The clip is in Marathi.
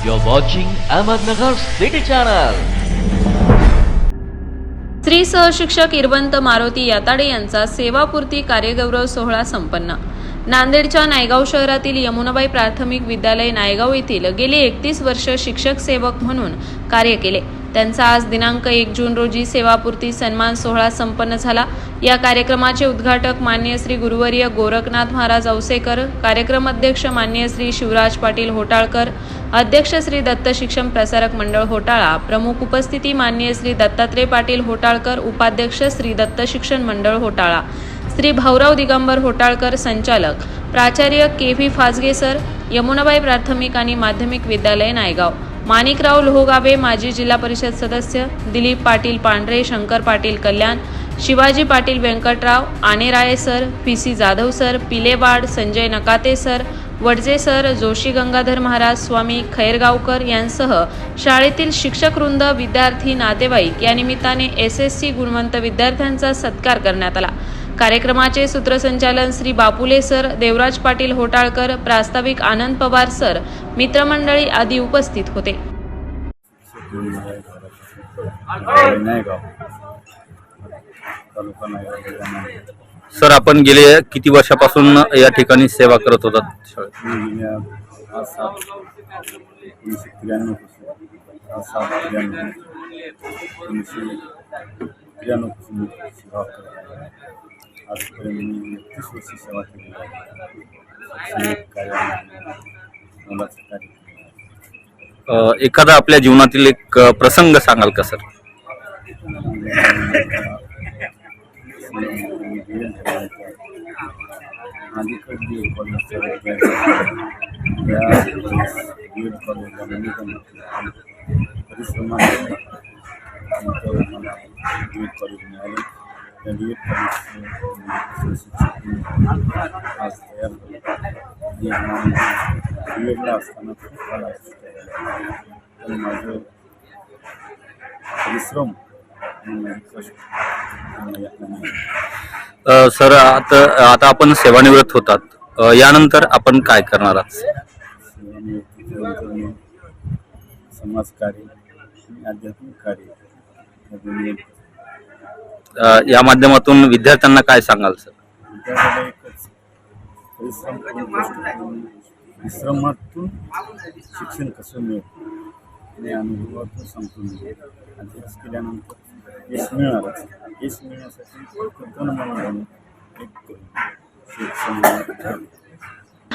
You're watching Ahmednagar City Channel. स्त्री सहशिक्षक इरवंत मारुती याताडे यांचा सेवापूर्ती कार्यगौरव सोहळा संपन्न नांदेडच्या नायगाव शहरातील यमुनाबाई प्राथमिक विद्यालय नायगाव येथील गेली एकतीस वर्ष शिक्षक सेवक म्हणून कार्य केले त्यांचा आज दिनांक एक जून रोजी सेवापूर्ती सन्मान सोहळा संपन्न झाला. या कार्यक्रमाचे उद्घाटक मान्य श्री गुरुवर्य गोरखनाथ महाराज औसेकर कार्यक्रम अध्यक्ष मान्य श्री शिवराज पाटील होटाळकर अध्यक्ष श्री दत्त शिक्षण प्रसारक मंडळ होटाळा प्रमुख उपस्थिती मान्य श्री दत्तात्रय पाटील होटाळकर उपाध्यक्ष श्री दत्त शिक्षण मंडळ होटाळा श्री भाऊराव दिगंबर होटाळकर संचालक प्राचार्य K V Phajge sir Yamunabai प्राथमिक आणि माध्यमिक विद्यालय नायगाव. माणिकराव लोहगावे माजी जिल्हा परिषद सदस्य Dilip Patil Pandhare Shankar Patil Kalyan Shivaji Patil Vyankatrao Aneralle sir P C Jadhav sir Pilewad Sanjay Nakate sir Wadje sir Joshi Gangadhar Maharaj Swami Khairgaonkar यांसह शाळेतील शिक्षकवृंद विद्यार्थी नातेवाईक या निमित्ताने एस एस सी गुणवंत विद्यार्थ्यांचा सत्कार करण्यात आला. कार्यक्रमाचे सूत्रसंचालन श्री बापुले सर देवराज पाटील होटाळकर प्रास्ताविक आनंद पवार सर मित्रमंडळी आदी उपस्थित होते. नायगाव तालुका नायगाव जिल्हा नांदेड. सर आपण गेले किती वर्षापासून या ठिकाणी सेवा करत होतात शाळेत मी गेल्या आज सात एकोणीसशे त्र्याण्णवपासून आज सात त्र्याण्णव एकोणीसशे त्र्याण्णवपासून सेवा करत आहे आजपर्यंत मी वर्ष सेवा केली आहे शैक्षणिक मुलाचं कार्य एखादा आपल्या जीवनातील एक प्रसंग सांगाल का सर? आज तयार एडला असताना माझं परिश्रम आणि माझे कष्ट. अ, सर आता आता आपण सेवानिवृत्त होतात. यानंतर आपण काय करणार आहात? सेवानिवृत्तीनंतर समाजकार्य आध्यात्मिक कार्य. या माध्यमातून विद्यार्थ्यांना काय सांगाल सर? विद्यार्थ्याला एकच परिश्रम परिश्रमातून शिक्षण कसं मिळतं आणि अनुभवातून सांगतो मी अभ्यास केल्यानंतर यश मिळणारच यश मिळण्यासाठी दोन म्हणून एक शिक्षण